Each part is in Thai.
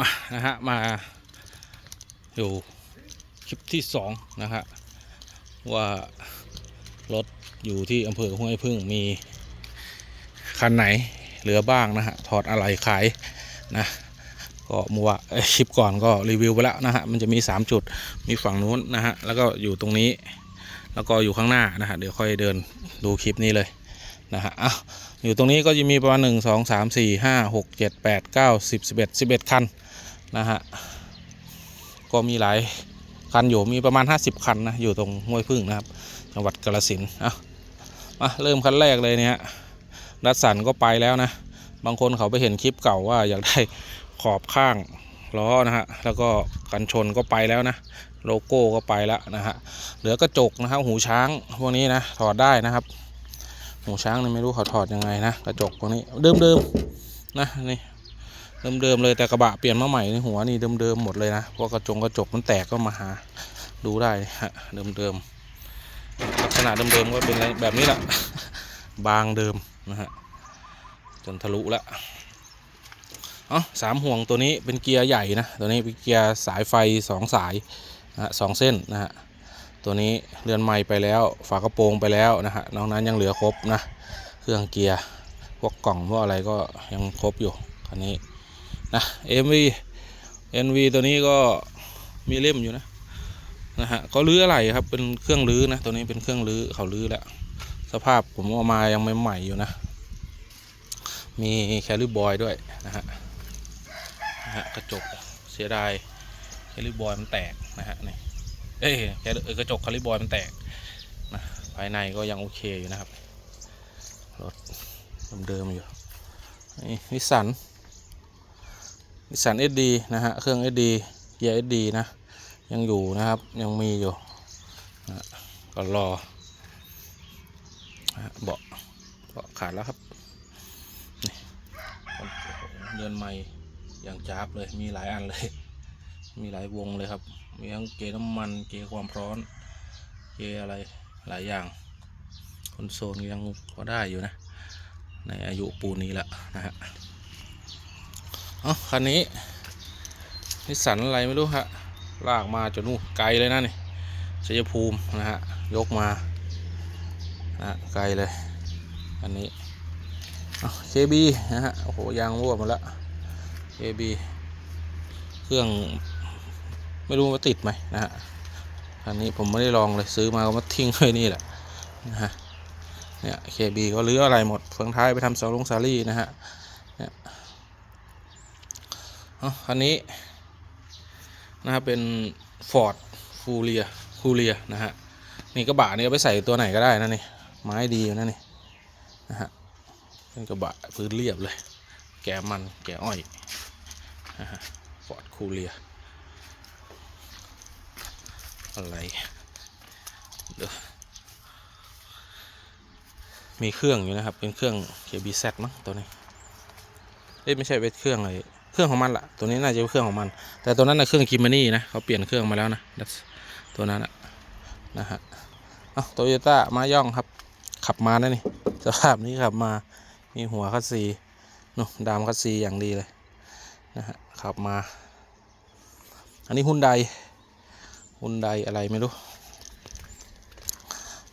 มานะฮะมาอยู่คลิปที่สองนะฮะว่ารถอยู่ที่อำเภอห้วยพึ่งมีคันไหนเหลือบ้างนะฮะถอดอะไรขายนะก็มัวคลิปก่อนก็รีวิวไปแล้วนะฮะมันจะมี 3 จุดมีฝั่งนู้นนะฮะแล้วก็อยู่ตรงนี้ แล้วก็อยู่ข้างหน้านะฮะเดี๋ยวค่อยเดินดูคลิปนี้เลย นะฮะอะอยู่ตรงนี้ก็จะมีประมาณ1 2 3 4 5 6 7 8 9 10 11 11คันนะฮะก็มีหลายคันอยู่มีประมาณ 50 คันนะอยู่ตรงห้วยพึ่งนะครับ จังหวัดกาฬสินธุ์อะมาเริ่มคันแรกเลยเนี่ยดัสสันก็ไปแล้วนะ บางคนเขาไปเห็นคลิปเก่าว่าอยากได้ขอบข้างล้อนะฮะแล้วก็กันชนก็ไปแล้วนะโลโก้ก็ไปแล้วนะฮะเหลือกระจกนะครับหูช้างพวกนี้นะถอดได้นะครับ หูช้างนี่ไม่รู้เขาถอดยังไงนะกระจกพวกนี้เดิมๆนะนี่เดิมๆเลยแต่กระบะเปลี่ยนมาใหม่ในหัวนี่เดิมๆหมดเลยนะเพราะกระจงกระจกมันแตกก็มาหาดูได้ฮะเดิมๆลักษณะเดิมๆก็เป็นอะไรแบบนี้แหละบางเดิมนะฮะจนทะลุละเอ๋อสามห่วงตัวนี้เป็นเกียร์ใหญ่นะตัวนี้เป็นเกียร์สายไฟสองสายนะฮะสองเส้นนะฮะ ตัวนี้เรือนไม้ไปแล้ว ฝากระโปรงไปแล้วนะฮะนอกนั้นยังเหลือครบนะ เครื่องเกียร์ พวกกล่องพวกอะไรก็ยังครบอยู่คันนี้นะ MV NV ตัวนี้ก็มีเล่มอยู่นะนะฮะก็รื้ออะไรครับเป็นเครื่องรื้อนะตัวนี้เป็นเครื่องรื้อเขารื้อแล้วสภาพผมเอามายังใหม่ๆอยู่นะ มีแคลิบอยด้วยนะฮะนะฮะกระจกเสียดายแคลิบอยมันแตกนะฮะนี่ เอ้ยกระจกแคลิบอยมันแตกนะภายในก็ยังโอเคอยู่นะครับ รถเดิมๆอยู่นี่นิสสันนิสสันเอสดีนะฮะ เครื่องเอสดีเกียร์เอสดีนะ ยังอยู่นะครับ ยังมีอยู่นะก็รอเบาะเบาะขาดแล้วครับเดือนใหม่อย่างจ้าบเลย มีหลายอันเลย มีหลายวงเลยครับ มีทั้งเกยร์น้ำมันเกยร์ความร้อนเกยร์อะไรหลายอย่างคอนโซลยังพอได้อยู่นะ ในอายุปูนี้ละนะฮะเอ๋อคันนี้นิสสันอะไรไม่รู้ฮะลากมาจนนู่นไกลเลยนะนี่ชัยภูมินะฮะยกมานะไกลเลย อันนี้เคบีนะฮะโอ้โหยางรั่วหมดล้วเคบีเครื่อง ไม่รู้ว่าติดไหมนะฮะอันนี้ผมไม่ได้ลองเลยซื้อมาก็มาทิ้งไว้นี่แหละนะฮะเนี่ยเคบีก็รื้ออะไรหมดเฟืองท้ายไปทำเสาลงซารี่นะฮะเนี่ยอ๋อคันนี้นะครับเป็น Ford f u r i a f u r i a นะฮะนี่กระบะนี่เอาไปใส่ตัวไหนก็ได้นะนี่ไม้ดีนะนี่นะฮะเป็นกระบะพื้นเรียบเลย แกมันแกอ้อยนะฮะ Ford f u r i a อะไรเดี๋ยวมีเครื่องอยู่นะครับ เป็นเครื่อง KBZ มั้งตัวนี้เอ้ไม่ใช่เป็นเครื่องอะไรเครื่องของมันละตัวนี้น่าจะเป็นเครื่องของมัน แต่ตัวนั้นนะเครื่องคิมมานี่นะเขาเปลี่ยนเครื่องมาแล้วนะตัวนั้นนะนะฮะเอาโตโยต้ามาย่องครับ ขับมานะนี่สภาพนี้ขับมามีหัวคัสซีนู่นดามคัสซีอย่างดีเลยนะฮะขับมา อันนี้ฮุนได ฮุนไดอะไรไม่รู้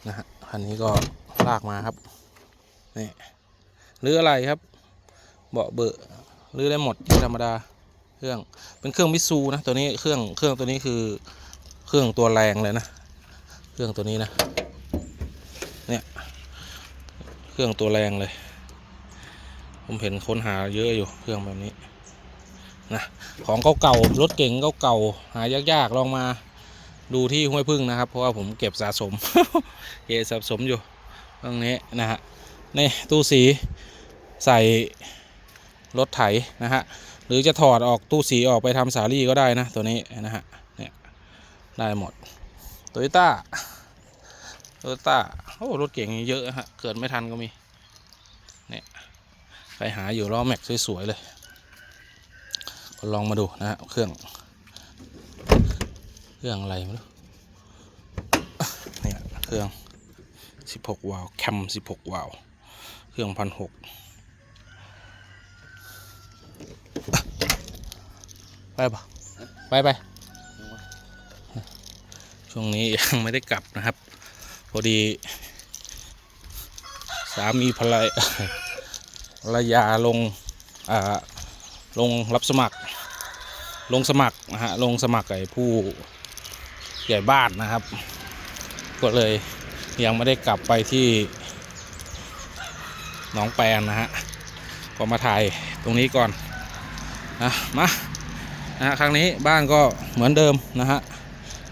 นะฮะคันนี้ก็ลากมาครับนี่หรืออะไรครับ เบาะเบอะหรือได้หมดธรรมดาเครื่องเป็นเครื่องมิซูนะตัวนี้เครื่องเครื่องตัวนี้คือเครื่องตัวแรงเลยนะ เครื่องตัวนี้นะเนี่ยเครื่องตัวแรงเลย ผมเห็นค้นหาเยอะอยู่เครื่องแบบนี้นะของเก่าๆรถเก่งเก่าๆหายากๆลองมา ดูที่ห้วยพึ่งนะครับ เพราะว่าผมเก็บสะสมเก็บสะสมอยู่ตรงนี้นะฮะนี่ตู้สีใส่รถไถนะฮะหรือจะถอดออกตู้สีออกไปทำสาลี่ก็ได้นะตัวนี้นะฮะเนี่ยได้หมดโตโยต้าโตโยต้าโอ้รถเก่งเยอะฮะเกิดไม่ทันก็มีเนี่ยใครหาอยู่ล้อแม็กสวยๆเลยลองมาดูนะฮะเครื่อง เครื่องอะไรไม่รู้เนี่ยเครื่อง 16 วาล์วแคม 16 วาล์วเครื่องพันหกไปปะไปไป ช่วงนี้ยังไม่ได้กลับนะครับ พอดี สามีภรรยภรรยาลงอ่าลงรับสมัคร ลงสมัครนะฮะลงสมัครไอ้ผู้ ใหญ่บ้านนะครับ ก็เลยยังไม่ได้กลับไปที่หนองแปนนะฮะก็มาถ่ายตรงนี้ก่อนนะมานะครั้งนี้บ้านก็เหมือนเดิมนะฮะ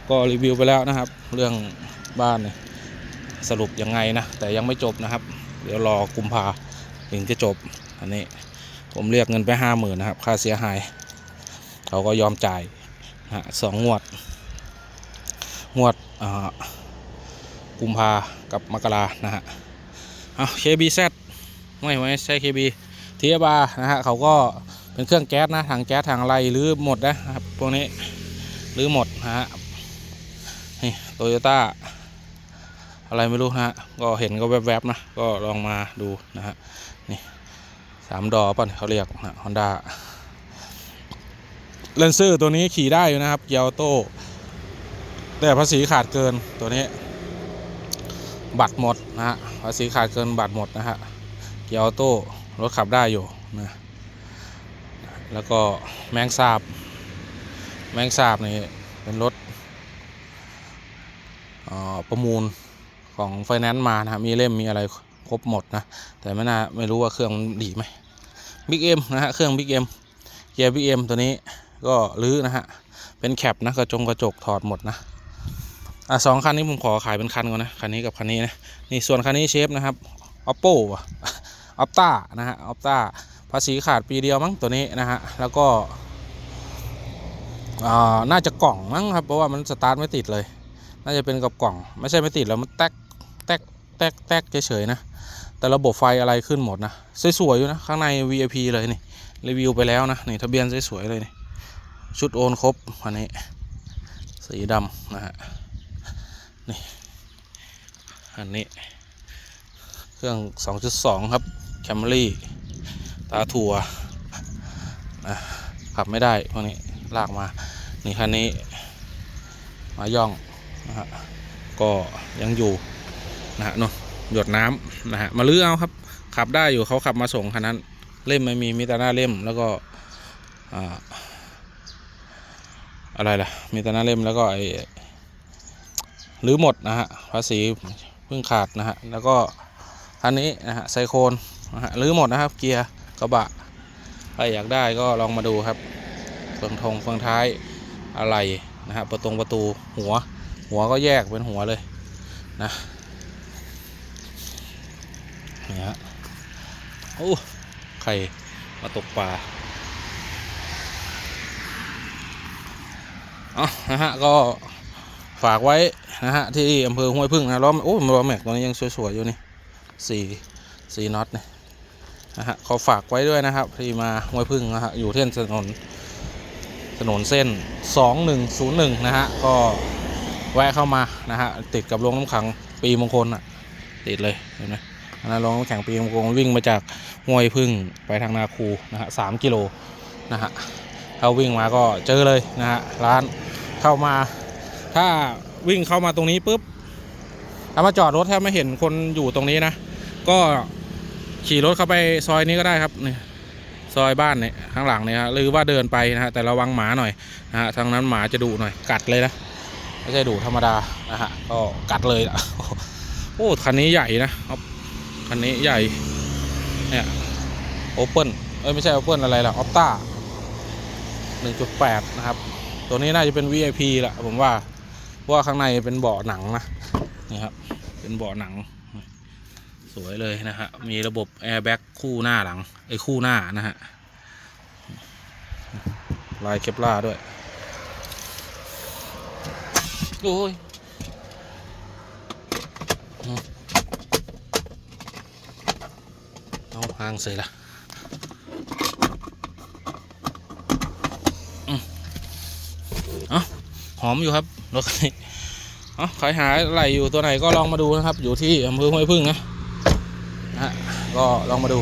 ก็รีวิวไปแล้วนะครับ เรื่องบ้านสรุปยังไงนะแต่ยังไม่จบนะครับ เดี๋ยวรอกุมภาถึงจะจบอันนี้ผมเรียกเงินไปห้าหมื่นนะครับ ค่าเสียหาย เขาก็ยอมจ่ายนะสองงวด งวดกุมภากับมกรานะฮะเอา KBZ ไม่ไม่ใช่ KB ทียบานะฮะเขาก็เป็นเครื่องแก๊สนะถังแก๊สถังอะไรหรือหมดนะครับพวกนี้หรือหมดนะฮะนี่โตโยต้าอะไรไม่รู้นะฮะก็เห็นก็แวบๆนะก็ลองมาดูนะฮะนี่สามดอป่ะเขาเรียกนะฮอนด้าเลนเซอร์ตัวนี้ขี่ได้อยู่นะครับเกียวโต้ แต่ภาษีขาดเกินตัวนี้ บัตรหมดนะฮะภาษีขาดเกินบัตรหมดนะฮะเกียวโต้รถขับได้อยู่นะแล้วก็แมงสาบ แมงสาบนี่เป็นรถประมูลของไฟแนนซ์มานะมีเล่มมีอะไรครบหมดนะ แต่ไม่น่าไม่รู้ว่าเครื่องมันดีไหมบิ๊กเอ็มนะฮะเครื่องบิ๊กเอ็มเกียร์บิ๊กเอ็มตัวนี้ก็รื้อนะฮะ เป็นแคปนะกระจงกระจกถอดหมดนะ อะสองคันนี้ผมขอขายเป็นคันก่อนนะคันนี้กับคันนี้นะนี่ส่วนคันนี้เชฟนะครับ oppo อะ opta นะฮะ opta ภาษีขาดปีเดียวมั้งตัวนี้นะฮะแล้วก็อ่าน่าจะกล่องมั้งครับเพราะว่ามันสตาร์ทไม่ติดเลย น่าจะเป็นกับกล่อง ไม่ใช่ไม่ติดแล้วมันแตกแตกแตกแตกเฉยๆนะแต่ระบบไฟอะไรขึ้นหมดนะสวยๆอยู่นะข้างใน VIP เลยนี่รีวิวไปแล้วนะนี่ทะเบียนสวยๆเลยนี่ชุดโอนครบอันนี้สีดำนะฮะ นี่อันนี้ เครื่อง 2.2 ครับแคมรี่ตาถั่วนะขับไม่ได้พวกนี้ลากมา นี่คันนี้ มาย่องนะฮะก็ยังอยู่นะฮะนู่นหยดน้ำนะฮะมาลื้อเอาครับ ขับได้อยู่เขาขับมาส่งคันนั้น เล่มไม่มีมีแต่หน้าเล่มแล้วก็อ่าอะไรล่ะ มีแต่หน้าเล่มแล้วก็ไอ หรือหมดนะฮะภาษีเพิ่งขาดนะฮะแล้วก็คันนี้นะฮะไซโคนนะฮะหรือหมดนะครับ เกียร์กระบะใครอยากได้ก็ลองมาดูครับเฟืองทงเฟืองท้ายอะไรนะฮะประตงประตูหัว หัวก็แยกเป็นหัวเลยนะนี่ฮะโอ้ใครมาตกปลาเอนะฮะก็ ฝากไว้นะฮะที่อำเภอห้วยพึ่งนะล้อมโอ้ล้อแม็กตัวนี้ยังสวยๆอยู่นี่สี่สี่น็อตนี่นะฮะขอฝากไว้ด้วยนะครับที่มาห้วยพึ่งนะฮะอยู่ที่ถนนถนนเส้น 2101 นะฮะก็แวะเข้ามานะฮะติดกับโรงน้ำแข็งปีมงคลอะติดเลยเห็นไหมอันนั้นโรงน้ำแข็งปีมงคลวิ่งมาจากห้วยพึ่งไปทางนาคูนะฮะสามกิโลนะฮะเราวิ่งมาก็เจอเลยนะฮะร้านเข้ามา ถ้าวิ่งเข้ามาตรงนี้ปุ๊บถ้ามาจอดรถแทบไม่เห็นคนอยู่ตรงนี้นะ ก็ขี่รถเข้าไปซอยนี้ก็ได้ครับนี่ซอยบ้านเนี่ยข้างหลังเนี่ยฮะหรือว่าเดินไปนะฮะแต่ระวังหมาหน่อยนะฮะทางนั้นหมาจะดุหน่อยกัดเลยนะไม่ใช่ดุธรรมดานะฮะก็กัดเลยล่ะโอ้คันนี้ใหญ่นะครับคันนี้ใหญ่เนี่ยโอเปิลเอ้ยไม่ใช่โอเปิลอะไรล่ะออปต้า1.8 นะครับ ตัวนี้น่าจะเป็น VIP ละผมว่า ราะว่าข้างในเป็นเบาะหนังนะนี่ครับ เป็นเบาะหนัง สวยเลยนะฮะมีระบบแอร์แบ็กคู่หน้าหลังไอ้คู่หน้านะฮะลายเคปล่าด้วยโอ้ยเอาหางเสร็จละอืมเอาห อมอยู่ครับรถคันนี้เอาใครหาอะไรอยู่ตัวไหนก็ลองมาดูนะครับ อยู่ที่อำเภอห้วยพึ่งนะนะฮะก็ลองมาดู